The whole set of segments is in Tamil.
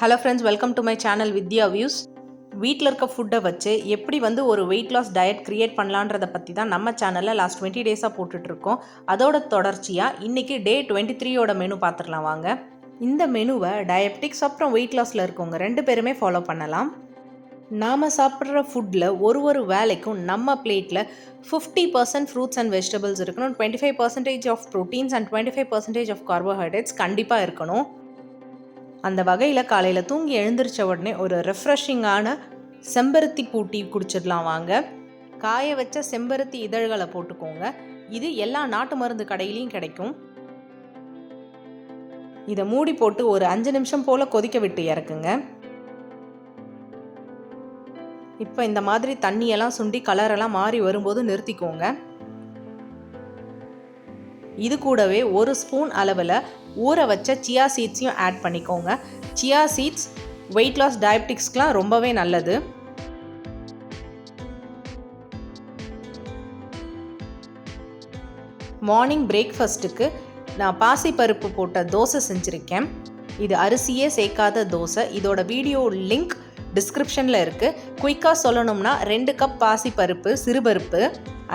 Hello friends welcome to my channel Vidya views வீட்டில் இருக்க ஃபுட்டை வச்சு எப்படி வந்து ஒரு வெயிட் லாஸ் டயட் க்ரியேட் பண்ணலான்றத பற்றி தான் நம்ம சேனலில் லாஸ்ட் டுவெண்ட்டி டேஸாக போட்டுட்ருக்கோம் அதோட தொடர்ச்சியாக இன்றைக்கி டே டுவெண்ட்டி த்ரீயோட மெனு பார்த்துடலாம் வாங்க. இந்த மெனுவை டயபெட்டிக்ஸ் அப்புறம் வெயிட் லாஸில் இருக்கவங்க ரெண்டு பேருமே ஃபாலோ பண்ணலாம். நாம் சாப்பிட்ற ஃபுட்டில் ஒரு ஒரு வேலைக்கும் நம்ம பிளேட்டில் fifty percent fruits and vegetables இருக்கணும் twenty five percentage of proteins and twenty five percentage of carbohydrates கண்டிப்பாக இருக்கணும். அந்த வகையில் காலையில் தூங்கி எழுந்திரிச்ச உடனே ஒரு ரெஃப்ரெஷிங்கான செம்பருத்தி பூட்டி குடிச்சிடலாம் வாங்க. காய வச்ச செம்பருத்தி இதழ்களை போட்டுக்கோங்க. இது எல்லா நாட்டு மருந்து கடையிலையும் கிடைக்கும். இதை மூடி போட்டு ஒரு அஞ்சு நிமிஷம் போல் கொதிக்க விட்டு இறக்குங்க. இப்போ இந்த மாதிரி தண்ணியெல்லாம் சுண்டி கலரெல்லாம் மாறி வரும்போது நிறுத்திக்கோங்க. இது கூடவே ஒரு ஸ்பூன் அளவில் ஊற வச்ச சியா சீட்ஸையும் ஆட் பண்ணிக்கோங்க. சியா சீட்ஸ் வெயிட் லாஸ் டயபெட்டிக்ஸ்க்கெலாம் ரொம்பவே நல்லது. மார்னிங் பிரேக்ஃபாஸ்ட்டுக்கு நான் பாசிப்பருப்பு போட்ட தோசை செஞ்சுருக்கேன். இது அரிசியே சேர்க்காத தோசை. இதோட வீடியோ லிங்க் டிஸ்கிரிப்ஷனில் இருக்குது குயிக்காக சொல்லணும்னா ரெண்டு கப் பாசிப்பருப்பு சிறுபருப்பு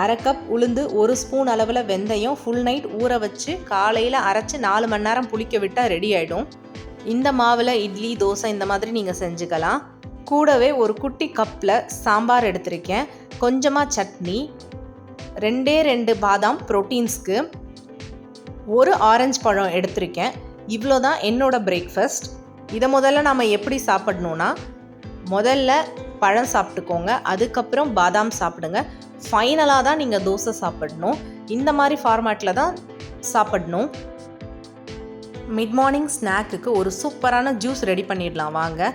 அரை கப் உளுந்து ஒரு ஸ்பூன் அளவில் வெந்தயம் ஃபுல் நைட் ஊற வச்சு காலையில் அரைச்சி நாலு மணி நேரம் புளிக்க விட்டால் ரெடி ஆகிடும் இந்த மாவில் இட்லி தோசை இந்த மாதிரி நீங்கள் செஞ்சுக்கலாம். கூடவே ஒரு குட்டி கப்பில் சாம்பார் எடுத்திருக்கேன். கொஞ்சமாக சட்னி ரெண்டே ரெண்டு பாதாம் ப்ரோட்டீன்ஸ்க்கு ஒரு ஆரஞ்சு பழம் எடுத்திருக்கேன். இவ்வளோ தான் என்னோட பிரேக்ஃபாஸ்ட் இதை முதல்ல நாம் எப்படி சாப்பிடணுன்னா முதல்ல பழம் சாப்பிட்டுக்கோங்க அதுக்கப்புறம் பாதாம் சாப்பிடுங்க. ஃபைனலாக தான் நீங்கள் தோசை சாப்பிடணும். இந்த மாதிரி ஃபார்மேட்டில் தான் சாப்பிடணும். மிட் மார்னிங் ஸ்நாக்குக்கு ஒரு சூப்பரான ஜூஸ் ரெடி பண்ணிடலாம் வாங்க.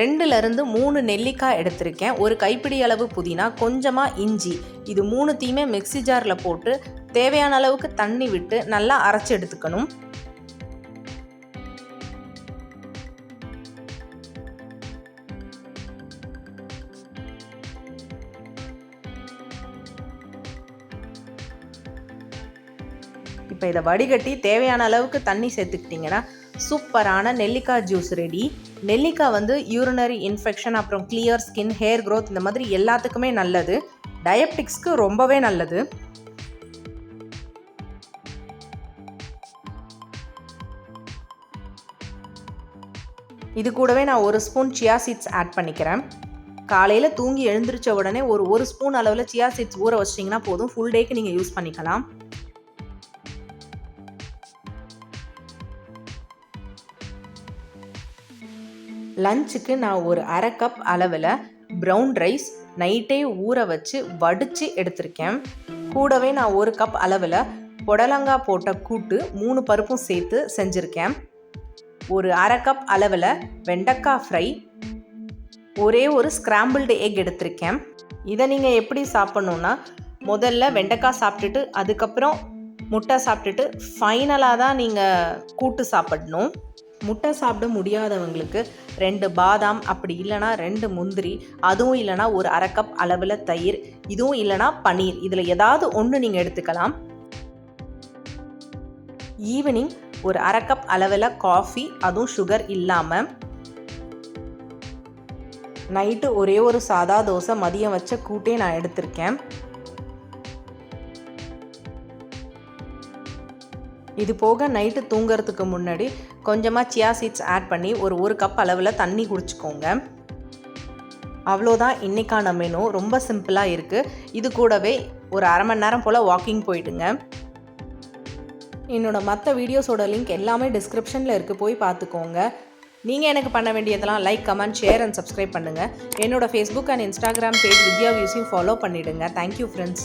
ரெண்டுலேருந்து மூணு நெல்லிக்காய் எடுத்திருக்கேன். ஒரு கைப்பிடி அளவு புதினா கொஞ்சமாக இஞ்சி. இது மூணுத்தையுமே மிக்ஸி ஜாரில் போட்டு தேவையான அளவுக்கு தண்ணி விட்டு நல்லா அரைச்சி எடுத்துக்கணும். இப்போ இதை வடிகட்டி தேவையான அளவுக்கு தண்ணி சேர்த்துக்கிட்டிங்கன்னா சூப்பரான நெல்லிக்காய் ஜூஸ் ரெடி நெல்லிக்காய் வந்து யூரினரி இன்ஃபெக்ஷன் அப்புறம் கிளியர் ஸ்கின் ஹேர் க்ரோத் இந்த மாதிரி எல்லாத்துக்குமே நல்லது. டயபெட்டிக்ஸ்க்கு ரொம்பவே நல்லது. இது கூடவே நான் ஒரு ஸ்பூன் சியா சீட்ஸ் ஆட் பண்ணிக்கிறேன். காலையில் தூங்கி எழுந்திரிச்ச உடனே ஒரு ஒரு ஸ்பூன் அளவில் சியா சீட்ஸ் ஊற வச்சிட்டிங்கன்னா போதும். ஃபுல் டேக்கு நீங்கள் யூஸ் பண்ணிக்கலாம். லஞ்சுக்கு நான் ஒரு அரை கப் அளவில் ப்ரௌன் ரைஸ் நைட்டே ஊற வச்சு வடித்து எடுத்திருக்கேன். கூடவே நான் ஒரு கப் அளவில் புடலங்காய் போட்ட கூட்டு மூணு பருப்பும் சேர்த்து செஞ்சுருக்கேன். ஒரு அரை கப் அளவில் வெண்டைக்காய் ஃப்ரை ஒரே ஒரு ஸ்க்ராம்பிள்டு எக் எடுத்திருக்கேன். இதை நீங்கள் எப்படி சாப்பிட்ணுன்னா முதல்ல வெண்டைக்காய் சாப்பிட்டுட்டு அதுக்கப்புறம் முட்டை சாப்பிட்டுட்டு ஃபைனலாக தான் நீங்கள் கூட்டு சாப்பிடணும். முட்டை சாப்பிட முடியாதவங்களுக்கு ரெண்டு பாதாம் அப்படி இல்லைனா ரெண்டு முந்திரி அதுவும் இல்லைனா ஒரு அரை கப் அளவில் தயிர் இதுவும் இல்லைனா பன்னீர். இதில் ஏதாவது ஒன்று நீங்கள் எடுத்துக்கலாம். ஈவினிங் ஒரு அரை கப் அளவில் காஃபி அதுவும் சுகர் இல்லாமல் நைட்டு ஒரே ஒரு சாதா தோசை மதியம் வச்ச கூட்டே நான் எடுத்திருக்கேன். இது போக நைட்டு தூங்குறதுக்கு முன்னாடி கொஞ்சமாக சியா சீட்ஸ் ஆட் பண்ணி ஒரு ஒரு கப் அளவில் தண்ணி குடிச்சிக்கோங்க. அவ்வளோதான் இன்றைக்கான மெனு ரொம்ப சிம்பிளாக இருக்குது இது கூடவே ஒரு அரை மணி நேரம் போல் வாக்கிங் போயிடுங்க. என்னோடய மற்ற வீடியோஸோட லிங்க் எல்லாமே டிஸ்கிரிப்ஷனில் இருக்குது போய் பார்த்துக்கோங்க. நீங்கள் எனக்கு பண்ண வேண்டியதெல்லாம் like comment share and subscribe பண்ணுங்கள் என்னோடய Facebook and Instagram page Vidya வியூஸையும் follow பண்ணிவிடுங்க தேங்க்யூ ஃப்ரெண்ட்ஸ்